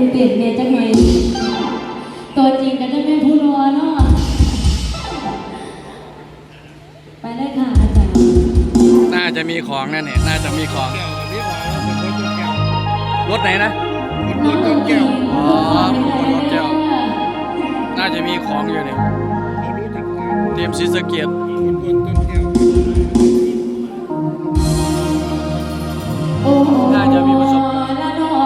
อเปลี่ยนเมียจังไงตัวจริงกับจะาแม่ผู้รัวเนาะไปเลยค่ะอาจารย์น่าจะมีของแน่เนี่ยน่าจะมีของรถไหนนะรถแก้วอ๋อรถแก้วน่าจะมีของอยู่เนี่ยเตรียมซีสเกียตน่าจะมีประสบการณ์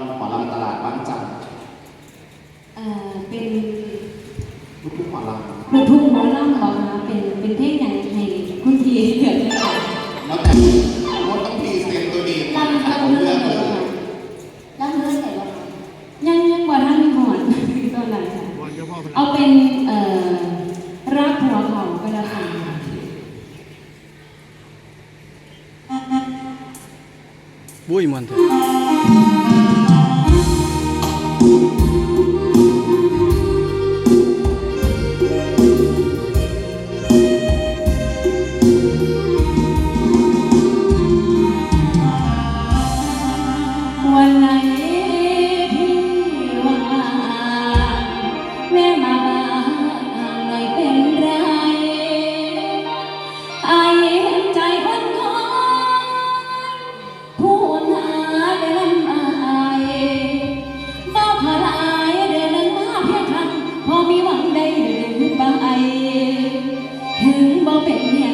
รหมอลำตลาดบ้านจันทร์เป็นลูกทุ่งหมอลำ ลูกทุ่ง ห็นบางไอถึงบ่เป็นแห่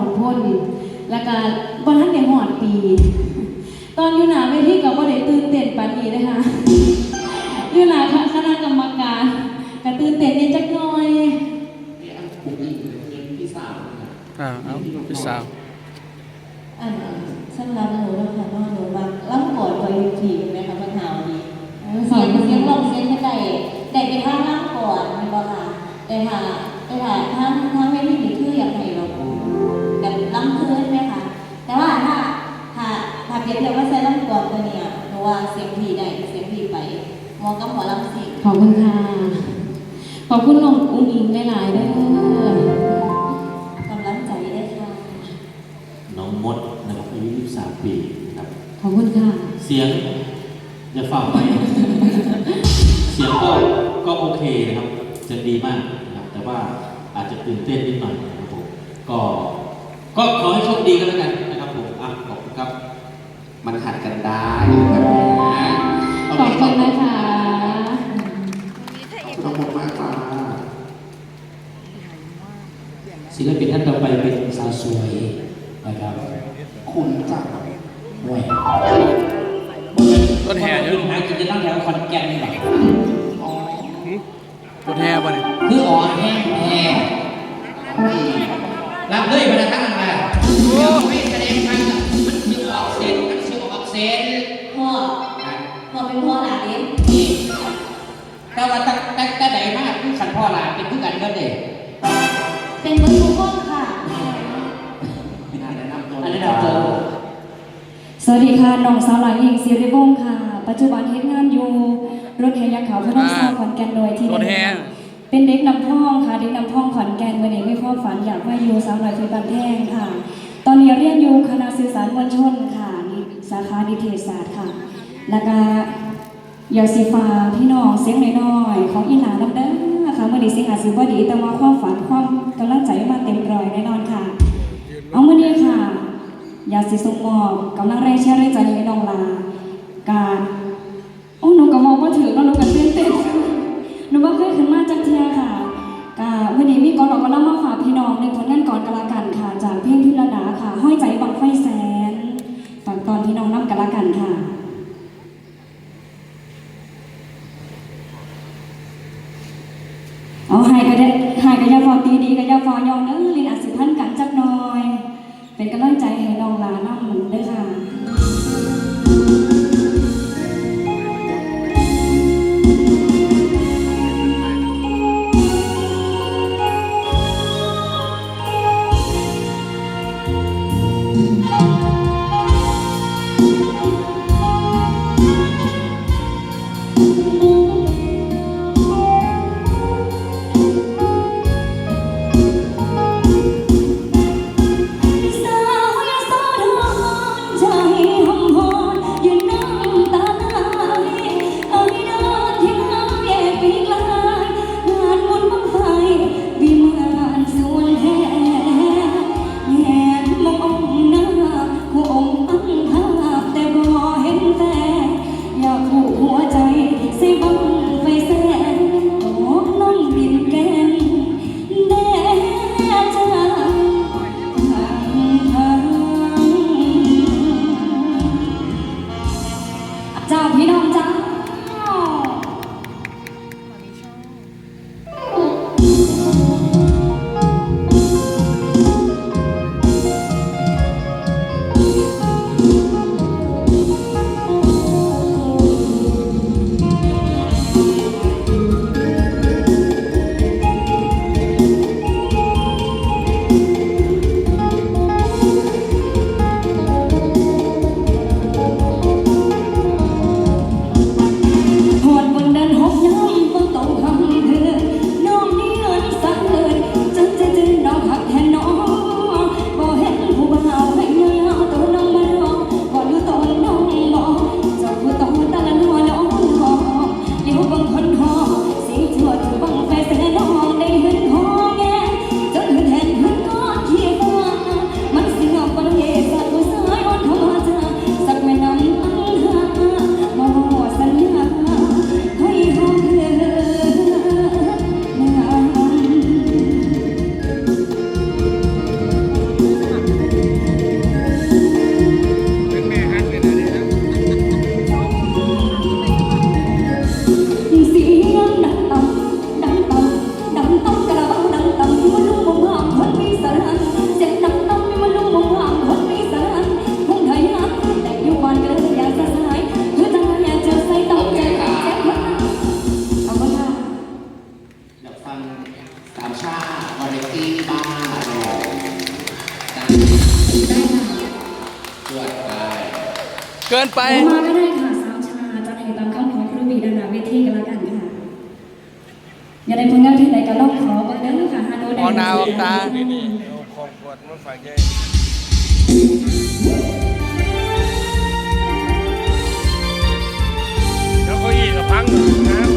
ของพ่นแล้วก็บนท่านในหอดปี ตอนอยู่หนาเวทีก็บว่ได้ตื่นเต้นปานนี้นะคะอยู่หนาคณะกรรมการก็ตื่นเต้นนิดจักน้อยพี่สาวอ่าเอาพี่สาวอ่าสำหรับหนูนะค่ะน้องหนูว่ารับกดไปอยู่ทีไหมคะปัญหานี้เสียงเสียงลองเสียงแค่ได้ได้ไปท่าล่างก่อนไม่บอกค่ะได้ค่ะได้ค่ะท่าท่า เปรียบเทียบว่าใช้ล่ำก่อนตัวเนี้ยหนูว่าเสียงพีได้เสียงพีไปมองกับหมอลำสิขอบคุณค่ะ ขอบคุณน้องอุ้งอิงหลายๆเด้อกำลังใจได้ค่ะ น้องมดนะครับอายุ23ปีนะครับ ขอบคุณค่ะ เสียงจะฟังไหมเสียงก็ก็โอเคนะครับเสียงดีมากนะครับ แต่ว่าอาจจะตื่นเต้นนิดหน่อยนะครับผมก็ ก็ขอให้โชคดีกันแล้วกัน ได้นะครับขอบคุณนะคะขอบคุณมากครับศิลปินท่านต่อไปเป็นสาวสวยนะครับ คุณจ้าห่วยต้นแห่เยอะหากินจะตั้งแถวคอนแก่นนี่หรอต้นแห่ป่ะเนี่ย แต่ว่าตั้งแต่แต่ใดมากคือขันพ่อหลานเป็นคือกันก็เด็กเป็นเบอร์ทุกคนค่ะแนะนำตัวอันนี้เราเจอสวัสดีค่ะน้องสาวหลานหญิงศิริวงศ์ค่ะ ปัจจุบันเฮ็ดงานอยู่รถแห่ยักษ์เขาพนมสร้างขอนแก่นโดยที่ต้นแห่ เป็นเด็กนำท่องค่ะเด็กนำท่องขอนแก่นวันนี้มีความฝันอยากมาอยู่สาวหน่อยเพชรบันแท่งค่ะ ตอนนี้เรียนอยู่คณะสื่อสารมวลชนค่ะนิสาขานิเทศศาสตร์ค่ะ แล้วก็ อยากสีฟ้าพี่น้องเสียงน้อยๆของอีหลาลำเด้อค่ะเมื่อนี้เสียงอาจสิบ่ดีแต่ว่าความฝันความกำลังใจมาเต็มร้อยแน่นอนค่ะ เอาเมื่อนี้ค่ะ อยากสีส่งมอบกำลังแรงเชื่อแรงใจให้น้องลาการ สามชาติวาไตี้บ้างหรอได้ตรวไปเกินไป มาก็ได้ค่ะสาวชาจะให้ตามข้ำขอครูบีดานาเวทีกันแล้วกันค่ะ อย่าได้ผลงานที่ไหนก็ต้องขอบังเด้อค่ะฮาโนได้อ๋อนาวตา ขอบขาแล้วก็อีกกับพังนะ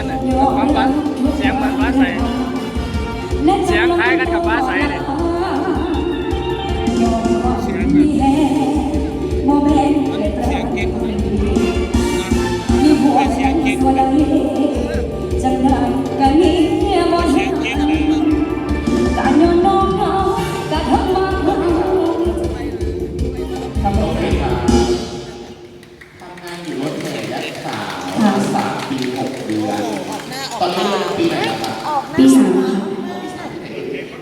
กันน่ะควาฟ้าเสียงเหมือนฟ้าใสเสียงคล้ายกันกับฟ้าใสเลยเสียงมีแห่โมแบนเสียงเก่งเลยมีหัวแห่ง ตอนนี้เรียนปีไหนแล้วครับปีสามค่ะ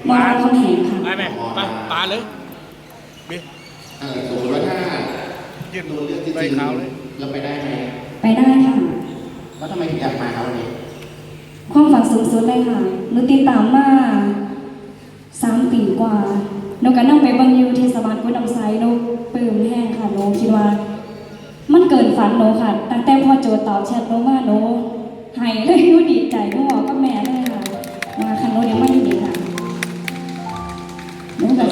มอคำแหงค่ะ ไปไหมไปปาเลยเออสมมติว่าถ้ายืดดูเรื่องจริงใบขาวเลย ๆเราไปได้ไหมไปได้ค่ะ แล้วทำไมถึงอยากมาครับวันนี้ความฝันสูงสุดเลยค่ะหนูติดตามมาสามปีกว่าหนูก็นั่งไปเบางอยูเทศบาลกุนำไซหนูปลื้มแห้งค่ะหนูคิดว่า มันเกินฝันหนูค่ะ ตั้งแต่พอโจทย์ตอบแชทหนูมาหนู หายเลยหนูดีใจหนูบอกกับแม่เลยค่ะ มาคันหนูยังไม่ดีค่ะหนูแบบ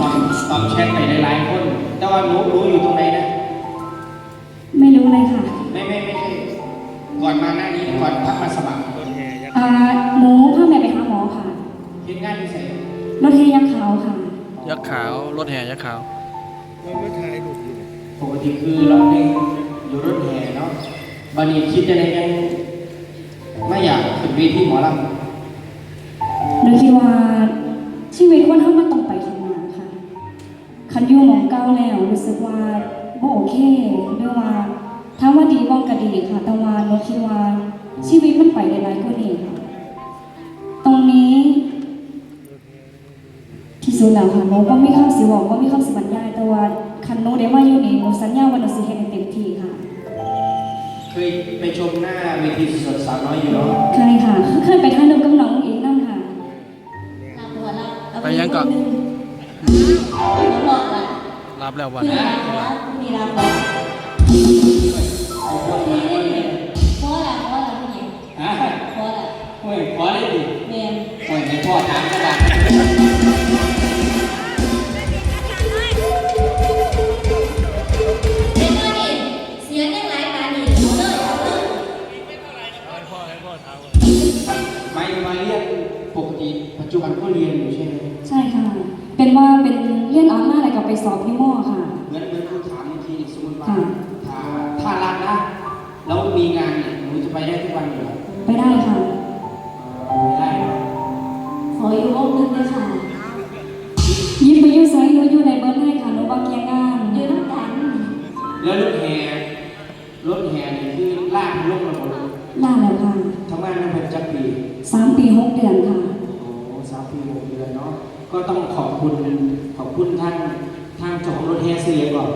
ตอนตอนแชทไปหลายๆคนแต่ว่ารู้รู้อยู่ตรงไหนนะ ไม่รู้เลยค่ะ ไม่ไม่ไม่ใช่ก่อนมาหน้านี้ก่อนทักมาสมัครรถแห่ยักษ์อ่าหนูพาแม่ไปหาหมอค่ะเห็นงานที่ใส่รถเทยังขาวค่ะ ยักษ์ขาว รถแห่ยักษ์ขาวมันไม่ถ่ายรูปอยู่เลยปกติคือร้องเพลงอยู่รถแห่เนาะวันนี้คิดจะได้ยัง ไม่อยากขึ้นเวทีหมอลำหนูคิดว่าชีวิตคนเรามันต้องไปข้างหน้าค่ะ คันอยู่หมองเก้าแล้วรู้สึกว่าบ่โอเคหรือว่าถ้าว่าดีบ้องก็ดีค่ะ แต่ว่าหนูคิดว่าชีวิตมันไปได้หลายกว่านี้ค่ะ ตรงนี้ที่สุดแล้วค่ะหนูก็ไม่คำสิบอกว่าไม่คำสิบรรยายแต่ว่าคันหนูได้มาอยู่นี่หนูสัญญาว่าหนูสิเฮ็ดให้เต็มที่ค่ะ เคยไปชมหน้าเวทีสดๆสาวน้อยอยู่เนาะเคยค่ะเคยไปท่าน้ำกับน้องเองนั่งค่ะไปยังก่อนบอกว่ารับแล้ววันคือนี้รับว่ามีรับบอกเพราะอะไรเพราะอะไรผู้หญิงฮะเพราะอะไรโอ้ยพอได้ดิแมนโอ้ยให้พ่อถามกันบ้าง อะไรกับไปสอบพี่หม้อค่ะ เหมือนเหมือนครูถามบางทีสมมติว่าค่ะถ้าถ้ารักนะแล้วมีงานเนี่ยหนูจะไปได้ทุกวันอยู่เหรอไปได้ค่ะเออไม่ได้นะขออยู่วงนึงเลยค่ะยิบไปอยูไซน์หนูอยู่ในเบิร์ดให้ค่ะหนูบาเกียงงานยืนน้ำกันแล้วรถแห่รถแห่นี่คือลากลงมาหมดเลยล่าแล้วค่ะทำงานมาเป็นจักปีสามปีหกเดือนค่ะโอ้สามปีหกเดือนเนาะก็ต้องขอบคุณขอบคุณท่านทางเจ้าของรถแห่เสียก่อน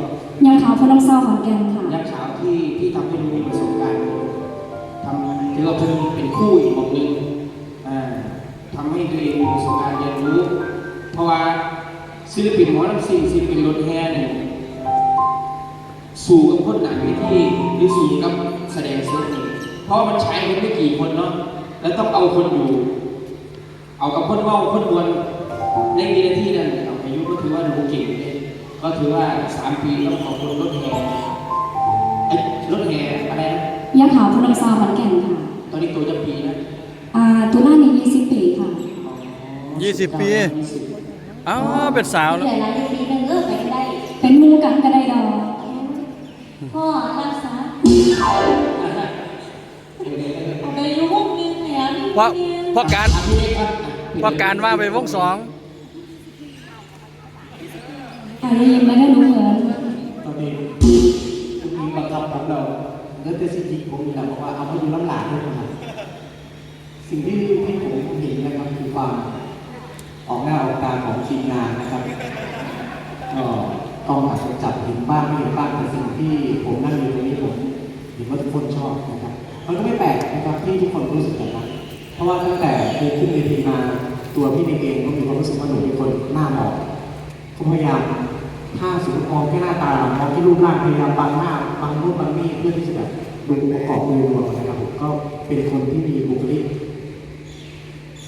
ยังขาวพน้ำเศร้าขอนแก่นค่ะนักข่าวที่ที่ทำให้ดูมีประสบการณ์ทำถือว่าเป็นเป็นคู่อีกบอกหนึ่งอ่าทำให้ตัวเองมีประสบการณ์เรียนรู้ เพราะว่าศิลปินหมอลำซิ่งศิลปินรถแห่เนี่ยสู่กับคนหนังเวทีหรือสู่กับแสดงสดนี่เพราะมันใช้กันไม่กี่คนเนาะแล้วต้องเอาคนอยู่ เอากับคนเว่าคนมวนในวินาทีนั้นเอาอายุก็ถือว่าหนูเก่งเลย ก็ถือว่าสามปีต้องขอบคุณรถแห่ไอ้รถแห่อะไรนะยังขาวพน้ำเศร้าขอนแก่นค่ะตอนนี้ตัวจะปีนะอ่าตุลานี่ยี่สิบปีค่ะยี่สิบปีอ้าวเป็นสาวเหแล้วลือหลายปีนึงเลิกไปได้ เป็นหมูกันก็ได้ดอกพ่อรักษาเดี๋ยวเดี๋ยวเดี๋ยวไปอยู่วงนึงเนี่ยว่าเนี่ยพอการอะพี่เอกครับะพอการว่าไปวงสอง ค่ะได้ยินแล้วก็รู้เหมือนตอนนี้มีบังคับผมเราเนื้อเตสิจิผมนี่แหละบอกว่าเอามาอยู่ล้ำหลานด้วยนะสิ่งที่ที่ผมเห็นนะครับคือความออกหน้าออกตาของทีมงานนะครับก็ต้องอาจจะจับเห็นบ้างไม่เห็นบ้างแต่สิ่งที่ผมนั่งอยู่ตรงนี้ผมเห็นว่าทุกคนชอบนะครับมันก็ไม่แปลกนะครับที่ทุกคนรู้สึกแบบนั้นเพราะว่าตั้งแต่เคยขึ้นเวทีมาตัวพี่เองก็มีความรู้สึกว่าหนูเป็นคนหน้าหมอกผมพยายาม ถ้าสมมติมองแค่หน้าตามองที่รูปร่างพยายามบังหน้าบังรูปบังนี่เพื่อที่จะแบบดูประกอบโดยรวมนะครับผมก็เป็นคนที่มีบุคลิก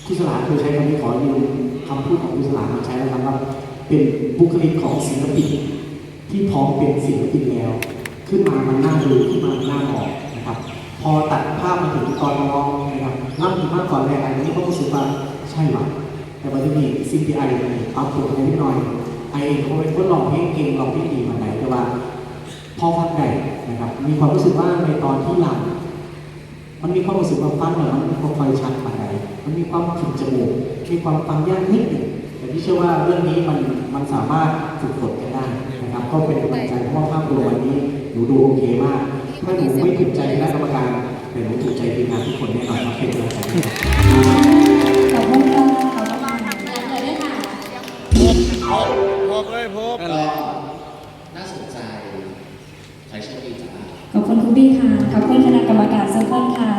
คุสลาเคยใช้คำนี้ขอยืมคำพูดของคุณสลามาใช้นะครับว่าเป็นบุคลิกของศิลปินที่พร้อมเป็นศิลปินแล้ว ขึ้นมามันน่าดูขึ้นมามันน่ามองนะครับ พอตัดภาพมาถึงตอนน้องนะครับนั่งถึงมากก่อนแรกอันนี้ก็รู้สึกว่าใช่หรอแต่วันที่มีซิงที่ไอปรับตัวนิดหน่อย ไอเองเขาเป็นคนร้องเพลงเก่งร้องเพลงดีมาไหนแต่ว่าพอฟังได้นะครับ มีความรู้สึกว่าในตอนที่รำมันมีความรู้สึกว่าฟังเนี่ยมันม่ค่อยชัดปานใดมันมีความขึ้นจมูกมีความฟังยากนิดหนึ่งแต่ที่เชื่อว่าเรื่องนี้มันมันสามารถฝึกฝนกันได้นะครับ ก็เป็นกำลังใจเพราะว่าภาพรวมวันนี้หนูดูโอเคมากถ้าหนูไม่ถูกใจคณะกรรมการแต่หนูถูกใจทีมงานทุกคนแน่นอนครับเป็นกำลังใจ ขอบคุณคณะกรรมการทุกคนค่ะ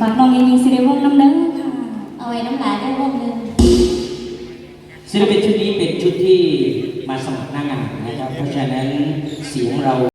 ฝากน้องยิงยิงสิริวงศ์น้ำเด้อค่ะ เอาไว้น้ำลายได้วงหนึ่งศิลปินชุดนี้เป็นชุดที่มาสมัครหน้างานนะครับ เพราะฉะนั้นเสียงเรา